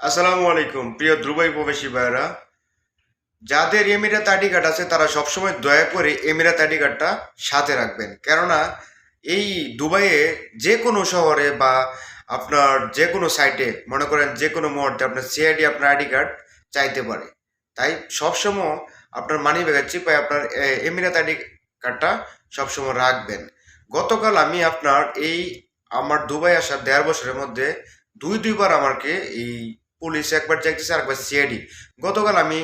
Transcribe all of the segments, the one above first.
আসসালামু আলাইকুম, প্রিয় দুবাই প্রবাসী ভাইরা যাদের এমিরাত আইডি কার্ড আছে, তারা সবসময় দয়া করে এমিরাত আইডি কার্ডটা সাথে রাখবেন। কেননা, এই দুবাইয়ে যে কোনো শহরে বা আপনার যে কোনো সাইটে, মনে করেন যে কোনো মুহূর্তে আপনার সিআইডি, আপনার আইডি কার্ড চাইতে পারে। তাই সবসময় আপনার মানি ব্যাগের চিপায় আপনার এমিরাত আইডি কার্ডটা সবসময় রাখবেন। গতকাল আমি আপনার এই আমার দুবাই আসার দেড় বছরের মধ্যে দুই, দুইবার আমাকে এই পুলিশ একবার যাইতেছে আর একবার সিআইডি। গতকাল আমি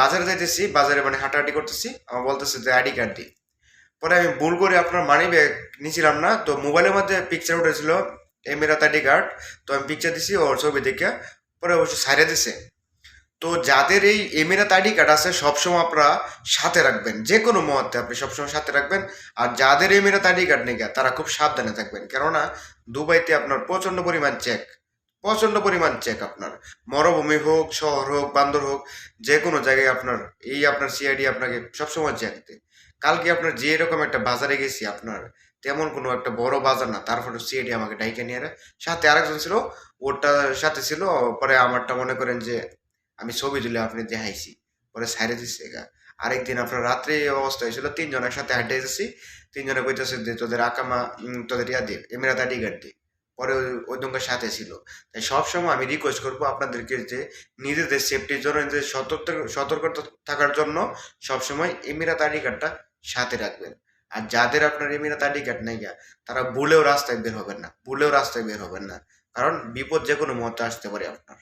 বাজারে যাইতেছি, বাজারে মানে হাঁটাহাঁটি করতেছি। আমার বলতেছে যে আইডি কার্ড দিই পরে আমি ভুল করে আপনার মানি ব্যাগ নিছিলাম না, তো মোবাইলের মধ্যে পিকচার উঠেছিল এমিরাত আইডি কার্ড তো আমি পিকচার দিছি, ওর ছবি দেখে। পরে অবশ্য সাইরে দিছে। তো যাদের এই এমিরাত আইডি কার্ড আছে, সবসময় আপনারা সাথে রাখবেন। যে কোনো মুহূর্তে আপনি সবসময় সাথে রাখবেন। আর যাদের এমিরাত আইডি কার্ড নেই তারা খুব সাবধানে থাকবেন। কেননা, দুবাইতে আপনার প্রচণ্ড পরিমাণ চেক প্রচণ্ড পরিমাণ চেক আপনার। মরুভূমি হোক, শহর হোক, বান্দর হোক, যে কোনো জায়গায় আপনার, এই আপনার সিআইডি আপনাকে সবসময় চেক দেয় কালকে আপনার যে এরকম একটা বাজারে গেছি আপনার, তেমন কোনো একটা বড় বাজার না তারপরে সিআইডি আমাকে ডাইকে নিয়ে সাথে আরেকজন ছিল, ওটা সাথে ছিল, পরে আমারটা মনে করেন যে, আমি ছবি তুলে আপনি দেখাইছি, পরে সাইরে দিচ্ছে আরেকদিন আপনার রাত্রে অবস্থা হয়েছিল, তিনজন একসাথে হাঁটে তিনজনে কইতেছে যে, তোদের আকামা তোদের ইয়া দে, এমিরাত আইডি কার্ড দে। পরে ওই ওই সাথে ছিল। তাই সবসময় আমি রিকোয়েস্ট করব আপনাদেরকে যে, নিজেদের সেফটির জন্য, নিজেদের সতর্ক সতর্ক থাকার জন্য সবসময় এমিরাত আইডি কার্ডটা সাথে রাখবেন। আর যাদের আপনার এমিরাত আইডি কার্ড নেই তারা ভুলেও রাস্তায় বের হবেন না, ভুলেও রাস্তায় বের হবেন না। কারণ বিপদ যে কোনো মুহূর্তে আসতে পারে আপনার।